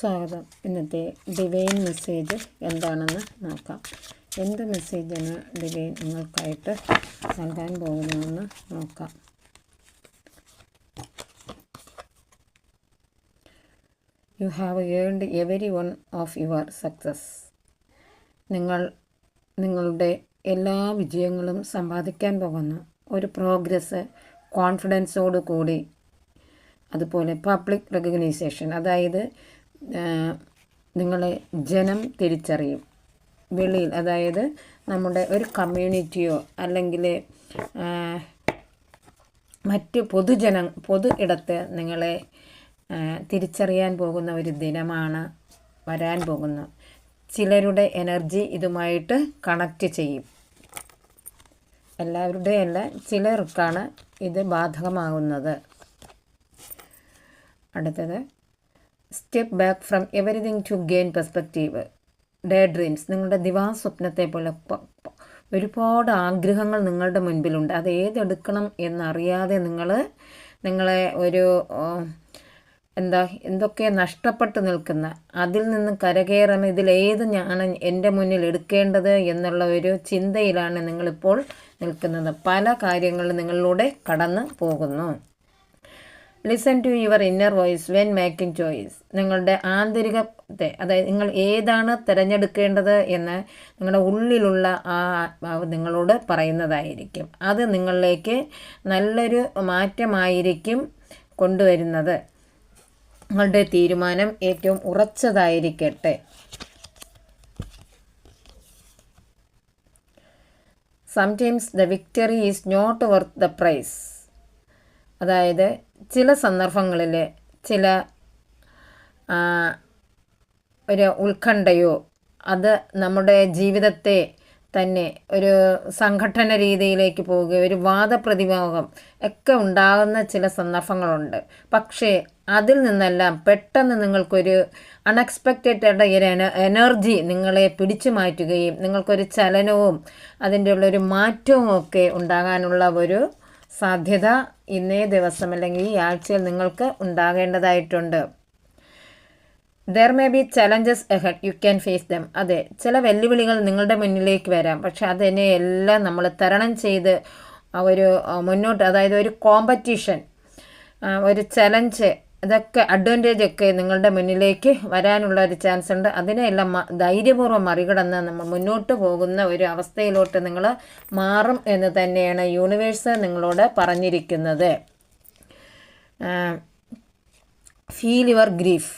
സ്വാഗതം. ഇന്നത്തെ divine message എന്താണെന്ന് നോക്കാം. എന്ത് മെസ്സേജാണ് ഡിവൈൻ നിങ്ങൾക്കായിട്ട് നൽകാൻ പോകുന്നതെന്ന് നോക്കാം. You have earned every one of your success നിങ്ങൾ നിങ്ങളുടെ എല്ലാ വിജയങ്ങളും സമ്പാദിക്കാൻ പോകുന്ന. ഒരു പ്രോഗ്രസ് കോൺഫിഡൻസോടു കൂടി. അതുപോലെ പബ്ലിക് റെക്കഗ്നൈസേഷൻ അതായത് നിങ്ങളെ ജനം തിരിച്ചറിയും. വെളിയിൽ അതായത് നമ്മുടെ ഒരു കമ്മ്യൂണിറ്റിയോ അല്ലെങ്കിൽ മറ്റ് പൊതുജന പൊതു ഇടത്ത് നിങ്ങളെ തിരിച്ചറിയാൻ പോകുന്ന ഒരു ദിനമാണ് വരാൻ പോകുന്നത്. ചിലരുടെ എനർജി ഇതുമായിട്ട് കണക്റ്റ് ചെയ്യും. എല്ലാവരുടെയും അല്ല ചിലർക്കാണ് ഇത് ബാധകമാകുന്നത്. അടുത്തത് step back from everything to gain perspective daydreams നിങ്ങളുടെ ദിവാസ്വപ്നത്തെ പോലെ ഒരുപാട് ആഗ്രഹങ്ങൾ നിങ്ങളുടെ മുൻപിലുണ്ട്. അത് ഏതെടുക്കണം എന്നറിയാതെ നിങ്ങൾ നിങ്ങളെ ഒരു എന്താ എന്തൊക്കെ നഷ്ടപ്പെട്ട് നിൽക്കുന്ന അതിൽ നിന്ന് കരകയറണം ഇതിലേത് ഞാൻ എന്റെ മുന്നിൽ എടുക്കേണ്ടത് എന്നുള്ള ഒരു ചിന്തയിലാണ് നിങ്ങളിപ്പോൾ നിൽക്കുന്നത്. പല കാര്യങ്ങളും നിങ്ങളിലൂടെ കടന്നു പോകുന്നു. Listen to your inner voice when making choice നിങ്ങളുടെ ആന്തരികത്തെ അതായത് നിങ്ങൾ ഏതാണ് തിരഞ്ഞെടുക്കേണ്ടത് എന്ന് നിങ്ങളുടെ ഉള്ളിലുള്ള ആ ആത്മാവ് നിങ്ങളോട് പറയുന്നതായിരിക്കും. അത് നിങ്ങളിലേക്ക് നല്ലൊരു മാറ്റമായിരിക്കും കൊണ്ടുവരുന്നത്. നിങ്ങളുടെ തീരുമാനം ഏറ്റവും ഉറച്ചതായിരിക്കട്ടെ. Sometimes the victory is not worth the price അതായത് ചില സന്ദർഭങ്ങളിൽ ചില ഒരു ഉത്കണ്ഠയോ അത് നമ്മുടെ ജീവിതത്തെ തന്നെ ഒരു സംഘടന രീതിയിലേക്ക് പോവുകയോ ഒരു വാദപ്രതിഭാഗം ഒക്കെ ഉണ്ടാകുന്ന ചില സന്ദർഭങ്ങളുണ്ട്. പക്ഷേ അതിൽ നിന്നെല്ലാം പെട്ടെന്ന് നിങ്ങൾക്കൊരു അൺഎക്സ്പെക്റ്റഡ് എനർജി നിങ്ങളെ പിടിച്ചു മാറ്റുകയും നിങ്ങൾക്കൊരു ചലനവും അതിന്റെ ഉള്ളൊരു മാറ്റവും ഒക്കെ ഉണ്ടാകാനുള്ള ഒരു സാധ്യത ഇന്നേ ദിവസം അല്ലെങ്കിൽ ഈ ആഴ്ചയിൽ നിങ്ങൾക്ക് ഉണ്ടാകേണ്ടതായിട്ടുണ്ട്. There may be challenges ahead you can face them അതെ ചില വെല്ലുവിളികൾ നിങ്ങളുടെ മുന്നിലേക്ക് വരാം. പക്ഷെ അതിനെ എല്ലാം നമ്മൾ തരണം ചെയ്ത് ഒരു മുന്നോട്ട് അതായത് ഒരു കോമ്പറ്റീഷൻ ഒരു ചലഞ്ച് ഇതൊക്കെ അഡ്വാന്റേജ് ഒക്കെ നിങ്ങളുടെ മുന്നിലേക്ക് വരാനുള്ള ഒരു ചാൻസ് ഉണ്ട്. അതിനെല്ലാം ധൈര്യപൂർവം മറികടന്ന് നമ്മൾ മുന്നോട്ട് പോകുന്ന ഒരു അവസ്ഥയിലോട്ട് നിങ്ങൾ മാറും എന്ന് തന്നെയാണ് യൂണിവേഴ്സ് നിങ്ങളോട് പറഞ്ഞിരിക്കുന്നത്. Feel your grief